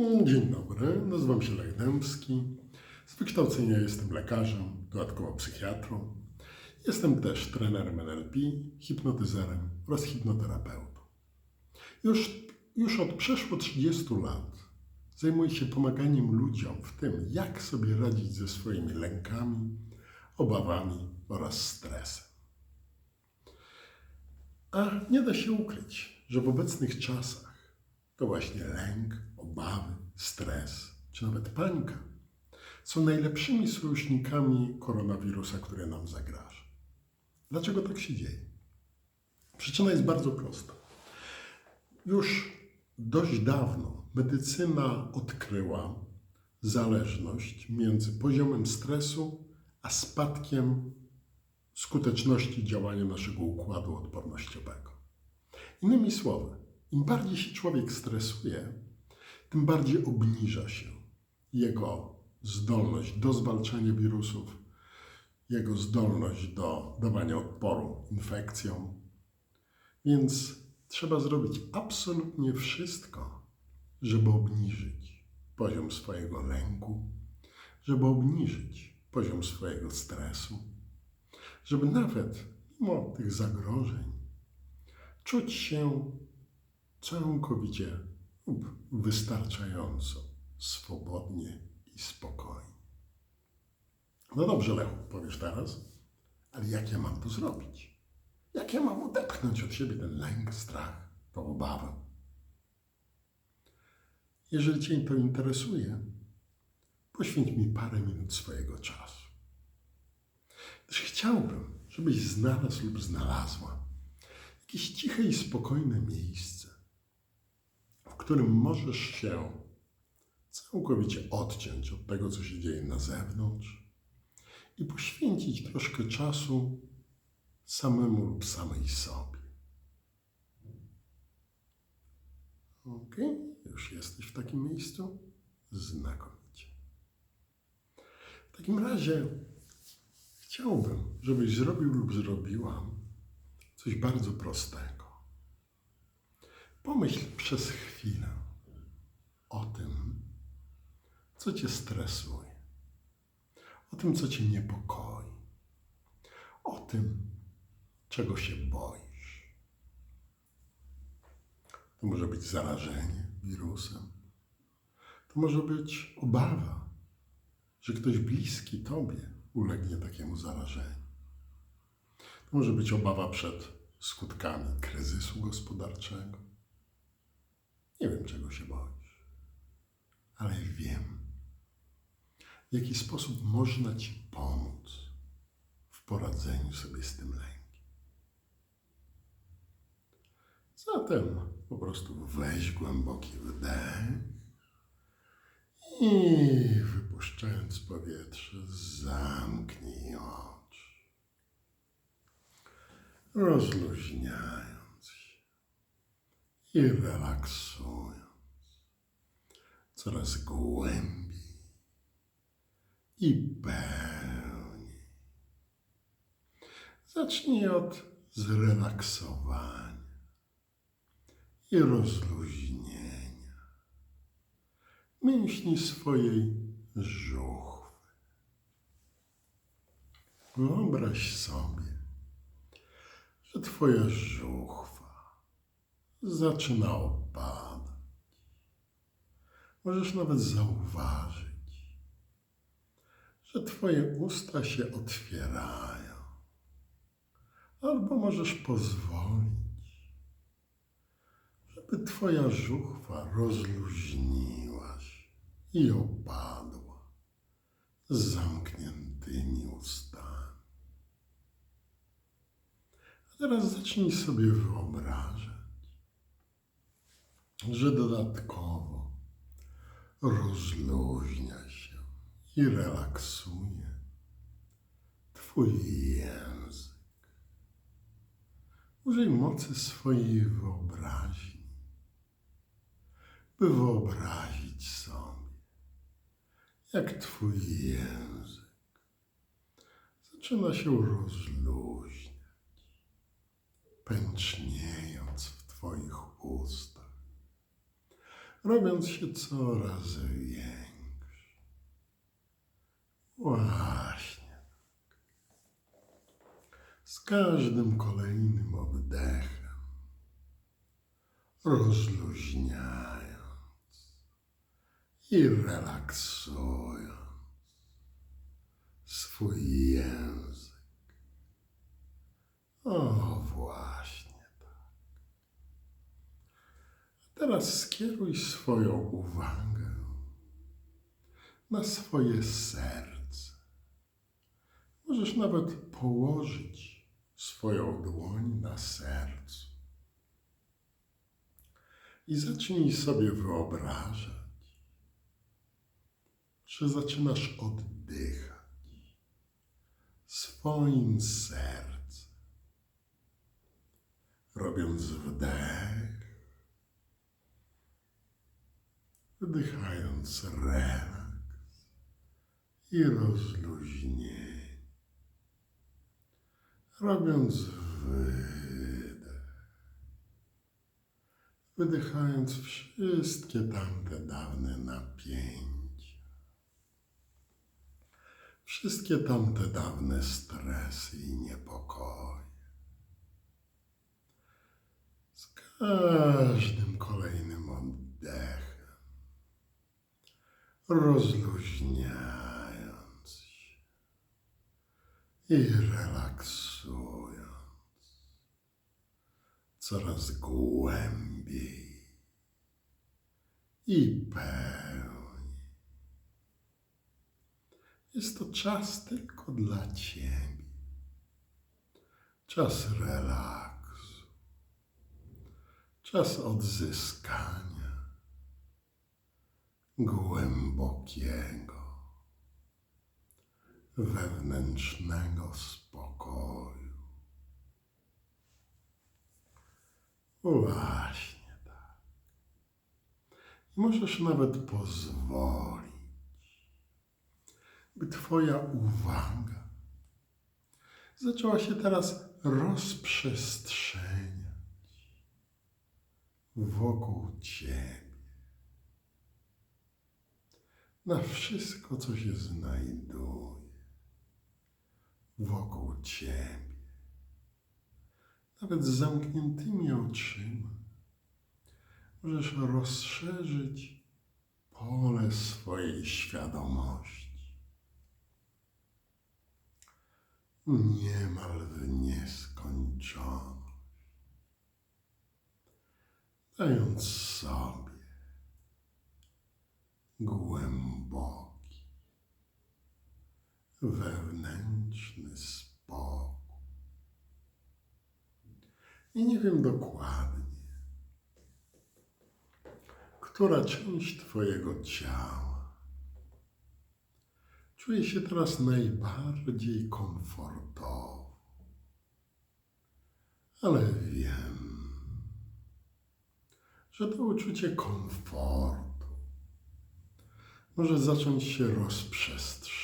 Mm, Dzień dobry, nazywam się Lech Dębski. Z wykształcenia jestem lekarzem, dodatkowo psychiatrą. Jestem też trenerem NLP, hipnotyzerem oraz hipnoterapeutą. Już, już od przeszło 30 lat zajmuję się pomaganiem ludziom w tym, jak sobie radzić ze swoimi lękami, obawami oraz stresem. A nie da się ukryć, że w obecnych czasach to właśnie lęk, obawy, stres czy nawet panika są najlepszymi sojusznikami koronawirusa, który nam zagraża. Dlaczego tak się dzieje? Przyczyna jest bardzo prosta. Już dość dawno medycyna odkryła zależność między poziomem stresu a spadkiem skuteczności działania naszego układu odpornościowego. Innymi słowy, im bardziej się człowiek stresuje, tym bardziej obniża się jego zdolność do zwalczania wirusów, jego zdolność do dawania odporu infekcjom. Więc trzeba zrobić absolutnie wszystko, żeby obniżyć poziom swojego lęku, żeby obniżyć poziom swojego stresu, żeby nawet mimo tych zagrożeń czuć się całkowicie wystarczająco swobodnie i spokojnie. No dobrze, Lechu, powiesz teraz, ale jak ja mam to zrobić? Jak ja mam odepchnąć od siebie ten lęk, strach, tą obawę? Jeżeli Cię to interesuje, poświęć mi parę minut swojego czasu. Też chciałbym, żebyś znalazł lub znalazła jakieś ciche i spokojne miejsce, którym możesz się całkowicie odciąć od tego, co się dzieje na zewnątrz i poświęcić troszkę czasu samemu lub samej sobie. Ok, już jesteś w takim miejscu? Znakomicie. W takim razie chciałbym, żebyś zrobił lub zrobiła coś bardzo prostego. Pomyśl przez chwilę o tym, co cię stresuje, o tym, co cię niepokoi, o tym, czego się boisz. To może być zarażenie wirusem, to może być obawa, że ktoś bliski tobie ulegnie takiemu zarażeniu. To może być obawa przed skutkami kryzysu gospodarczego. Nie wiem, czego się boisz, ale wiem, w jaki sposób można Ci pomóc w poradzeniu sobie z tym lękiem. Zatem po prostu weź głęboki wdech i wypuszczając powietrze, zamknij oczy rozluźniając się i relaksując coraz głębiej i pełniej. Zacznij od zrelaksowania i rozluźnienia mięśni swojej żuchwy. Wyobraź sobie, że twoja żuchwa zaczyna opadać. Możesz nawet zauważyć, że twoje usta się otwierają, albo możesz pozwolić, żeby twoja żuchwa rozluźniła się i opadła z zamkniętymi ustami. Teraz zacznij sobie wyobrażać, że dodatkowo rozluźnia się i relaksuje Twój język. Użyj mocy swojej wyobraźni, by wyobrazić sobie, jak Twój język zaczyna się rozluźniać pęczniejąc w Twoich ustach, robiąc się coraz większy. Właśnie. Z każdym kolejnym oddechem rozluźniając i relaksując swój język. O, właśnie tak. Teraz skieruj swoją uwagę na swoje serce. Możesz nawet położyć swoją dłoń na sercu. I zacznij sobie wyobrażać, że zaczynasz oddychać swoim sercem, robiąc wdech, wdychając relaks i rozluźnienie, robiąc wydech, wydychając wszystkie tamte dawne napięcia. Wszystkie tamte dawne stresy i niepokoje. Z każdym kolejnym oddechem, rozluźniając się i relaksując coraz głębiej i pełniej. Jest to czas tylko dla Ciebie. Czas relaksu. Czas odzyskania głębokiego, wewnętrznego spokoju. Właśnie tak. I możesz nawet pozwolić by Twoja uwaga zaczęła się teraz rozprzestrzeniać wokół Ciebie. Na wszystko, co się znajduje wokół Ciebie. Nawet z zamkniętymi oczyma możesz rozszerzyć pole swojej świadomości. niemal w nieskończoność, dając sobie głęboki, wewnętrzny spokój. I nie wiem dokładnie, która część Twojego ciała Czuję się teraz najbardziej komfortowo. Ale wiem, że to uczucie komfortu może zacząć się rozprzestrzeniać.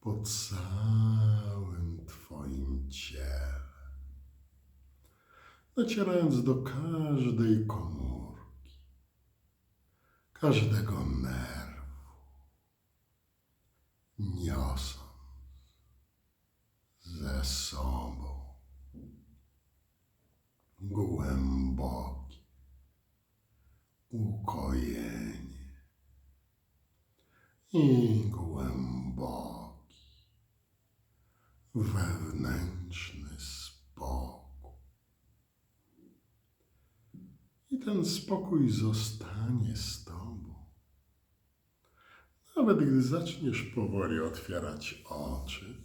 Po całym Twoim ciele, docierając do każdej komórki, każdego nerwu ukojenie. I głęboki. Wewnętrzny spokój. I ten spokój zostanie z Tobą. Nawet gdy zaczniesz powoli otwierać oczy,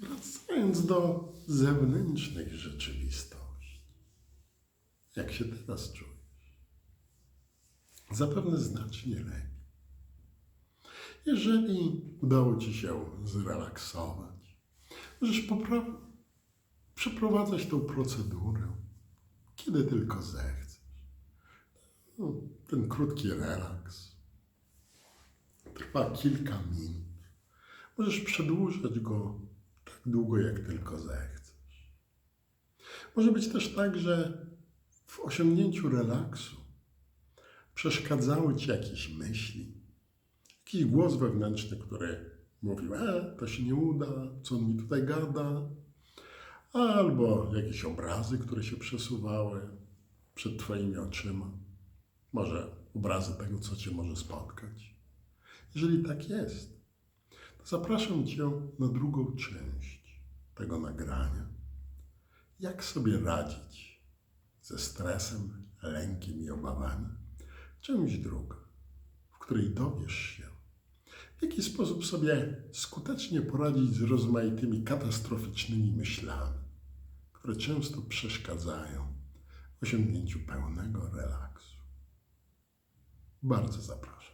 wracając do zewnętrznej rzeczywistości, jak się teraz czujesz, zapewne znacznie lepiej. Jeżeli udało Ci się zrelaksować, możesz przeprowadzać tą procedurę, kiedy tylko zechcesz. No, ten krótki relaks trwa kilka minut. Możesz przedłużać go tak długo, jak tylko zechcesz. Może być też tak, że w osiągnięciu relaksu przeszkadzały ci jakieś myśli, jakiś głos wewnętrzny, który mówił, e, to się nie uda, co on mi tutaj gada, albo jakieś obrazy, które się przesuwały przed twoimi oczyma, może obrazy tego, co cię może spotkać. Jeżeli tak jest, to zapraszam cię na drugą część tego nagrania. Jak sobie radzić ze stresem, lękiem i obawami? Część druga, w której dowiesz się, w jaki sposób sobie skutecznie poradzić z rozmaitymi katastroficznymi myślami, które często przeszkadzają w osiągnięciu pełnego relaksu. Bardzo zapraszam.